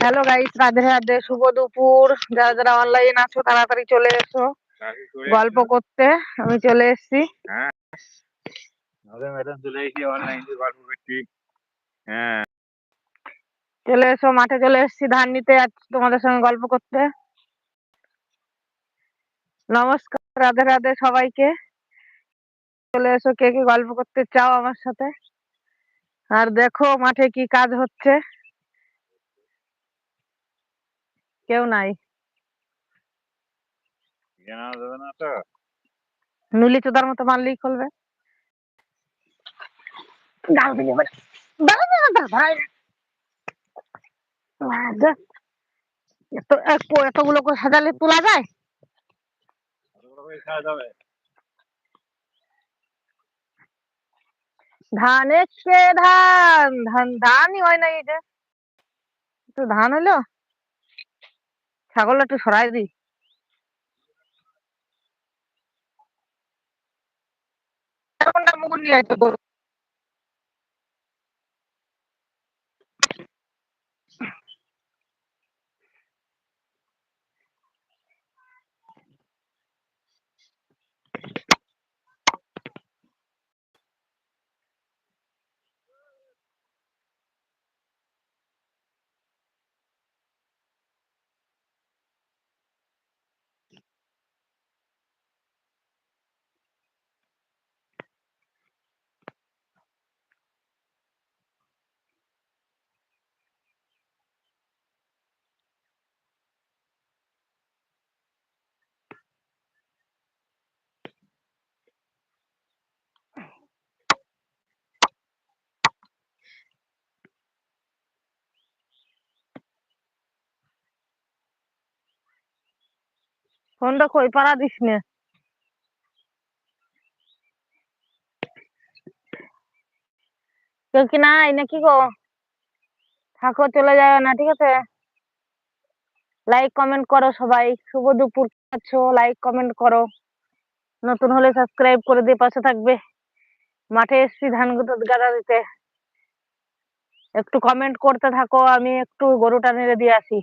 Hello guys Radhe Radhe. শুভ দুপুর। যারা যারা অনলাইন আছো তাড়াতাড়ি চলে এসো। গল্প করতে আমি চলে এসেছি। হ্যাঁ। চলে হ্যাঁ। চলে এসো মাঠে চলে এসেছি। ধান নিতে আজ তোমাদের সঙ্গে গল্প করতে। নমস্কার রাধে রাধে সবাইকে। চলে এসো কে কে গল্প করতে চাও আমার সাথে? আর দেখো মাঠে কি কাজ হচ্ছে। কেউ নাই। জানা যাবে না তো নুলি চোদার মতো মারলেই খুলবে। গাল দিলে এতগুলো করে সাজালে তোলা যায়? খাওয়া যাবে। ধান ধান ধান ধানই হয় না এই যে। একটু ধান হলো? ছাগল একটু সরাই দি মুগুর নিয়ে গরু। ফোনটা কই, পাড়া দিস নে। কি নাই নাকি গো? থাকো চলে যাবে না, ঠিক আছে? লাইক কমেন্ট করো সবাই। শুভ দুপুর আছো? লাইক কমেন্ট করো। নতুন হলে সাবস্ক্রাইব করে দিয়ে পাশে থাকবে। মাঠে এসছি ধান গাদা দিতে। একটু কমেন্ট করতে থাকো, আমি একটু গরুটা নেড়ে দিয়ে আসি।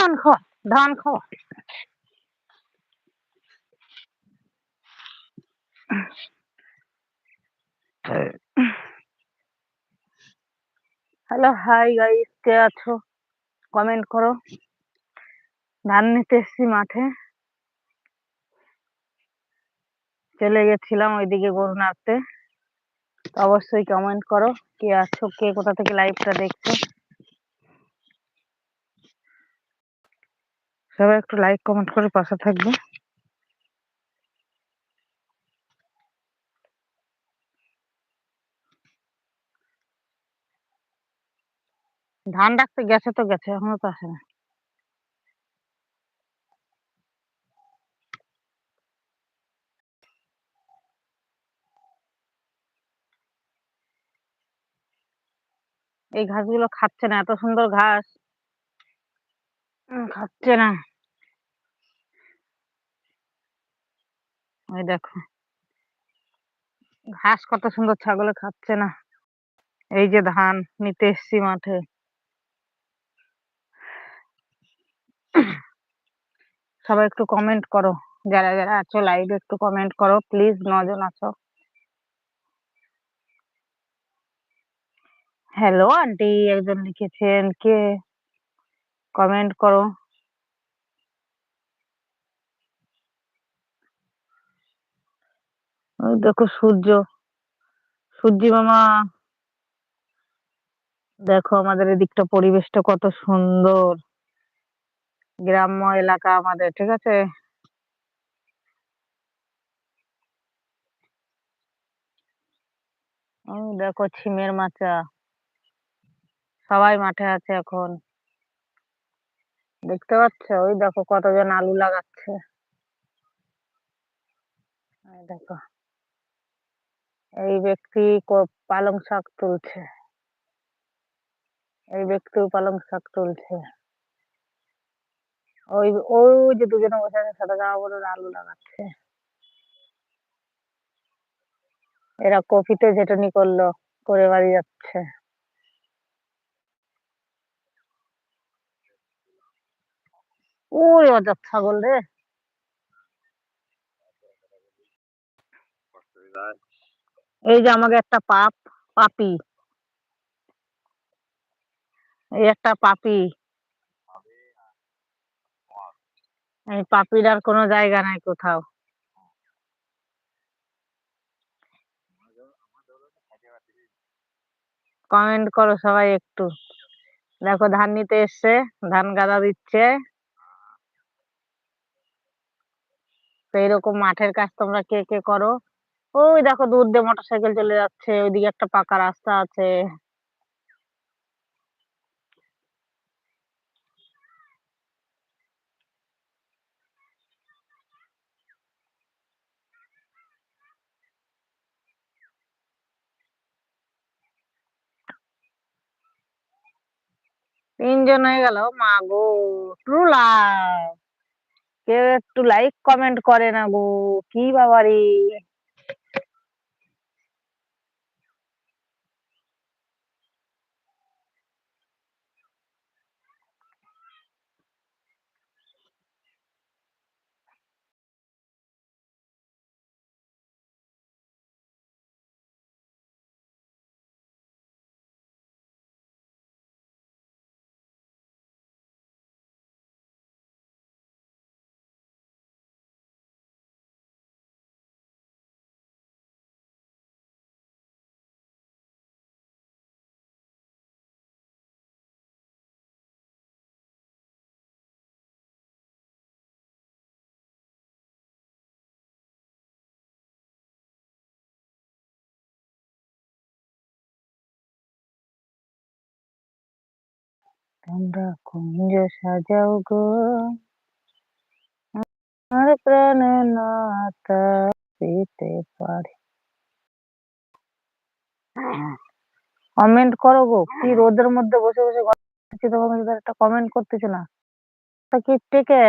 ধান খাওয়া ধান খাওয়া হ্যালো হাই গাইস কে আছো? কমেন্ট করো। ধান নিতে এসছি মাঠে। চলে গেছিলাম ওইদিকে গরু নাড়তে অবশ্যই কমেন্ট করো, কে আছো, কে কোথা থেকে লাইভটা দেখছ। সবাই একটু লাইক কমেন্ট করে পাশে থাকবে ধান রাখতে গেছে তো গেছে, এখনও তো আসে না। এই ঘাসগুলো খাচ্ছে না, এত সুন্দর ঘাস। খাচ্ছে না। ওই দেখো। ঘাস কত সুন্দর ছাগলে খাচ্ছে না। এই যে ধান, নিতে এসছি মাঠে। সবাই একটু কমেন্ট করো। যারা যারা আছো লাইভে একটু কমেন্ট করো। প্লিজ নজন আছো। হ্যালো আন্টি একজন লিখেছেন। কে? কমেন্ট করো। ওই দেখো সূর্য। সূর্যি মামা, দেখো আমাদের এদিকটা পরিবেশটা কত সুন্দর। গ্রাম্য এলাকা আমাদের, ঠিক আছে? দেখো ছিমের মাচা। সবাই মাঠে আছে এখন। দেখতে পাচ্ছ? ওই দেখো কতজন আলু লাগাচ্ছে। দেখো। এই ব্যক্তি পালং শাক তুলছে। এই ব্যক্তিও পালং শাক তুলছে। ওই ওই যে দুজনে বসে আছে, সাদা জামা পরে আলু লাগাচ্ছে। এরা কপিতে ঝেটনি করল, করে বাড়ি যাচ্ছে। ওই অজাত ছাগল রে। এই যে আমাকে একটা পাপ, পাপি। এই একটা পাপি। এই পাপির আর কোনো জায়গা নাই কোথাও। কমেন্ট করো সবাই একটু। দেখো ধান নিতে এসছে, ধান গাদা দিচ্ছে। তো এরকম মাঠের কাজ তোমরা কে কে করো? ওই দেখো দূর দিয়ে মোটরসাইকেল চলে যাচ্ছে, ওইদিকে একটা পাকা রাস্তা আছে। তিনজন হয়ে গেল মা গো ট্রু লাভ কেউ একটু লাইক কমেন্ট করে না গো, কি বাবারি। তোমরা কুঞ্জ সাজাও গো। আমার প্রাণে নাতা পেতে পারে। কমেন্ট করো গো, কি রোদের মধ্যে বসে বসে গল্প করছি একটা কমেন্ট করতেছো না। তা কি টেকে?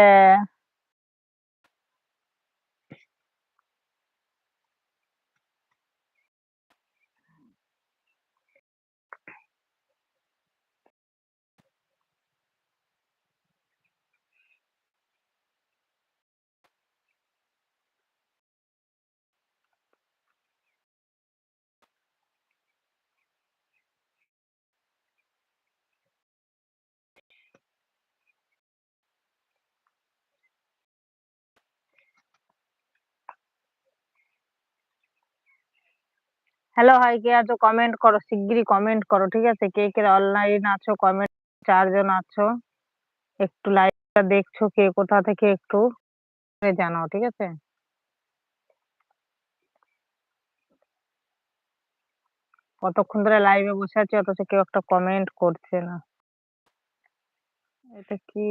হ্যালো হাই কে আছো কমেন্ট করো, শিগগিরই কমেন্ট করো, ঠিক আছে? কে কে অনলাইন আছো কমেন্ট চারজন আছো? একটু লাইক দেখছ, কে কোথা থেকে একটু জানাও, ঠিক আছে? কতক্ষণ ধরে লাইভে বসে আছি, অথচ কেউ একটা কমেন্ট করছে না। এটা কি?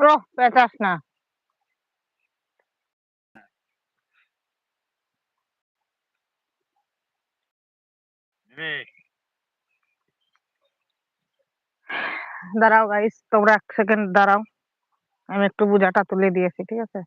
ও পেঁচাস না। দাঁড়াও গাইস তোমরা এক সেকেন্ড দাঁড়াও। আমি একটু বুঝাটা তুলে দিয়েছি, ঠিক আছে?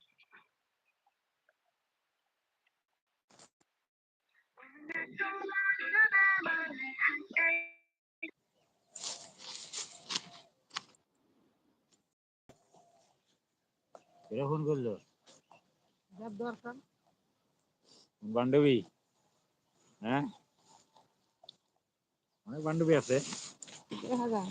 কেরা ফোন করল। যার দরকার। বান্ধবী হ্যাঁ? অনেক বান্ধবী আছে। দেখা যায়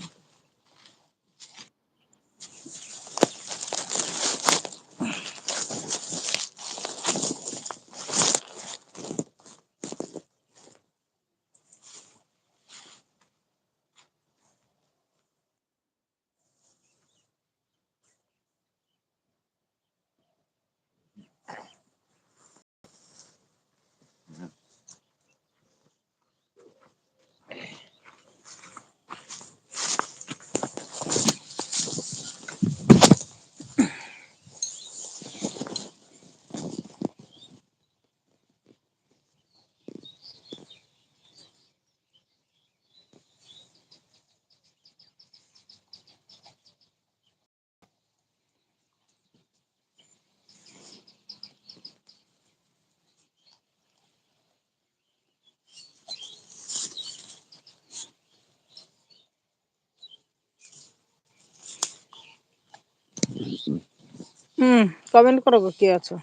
কমেন্ট করো কে আছো?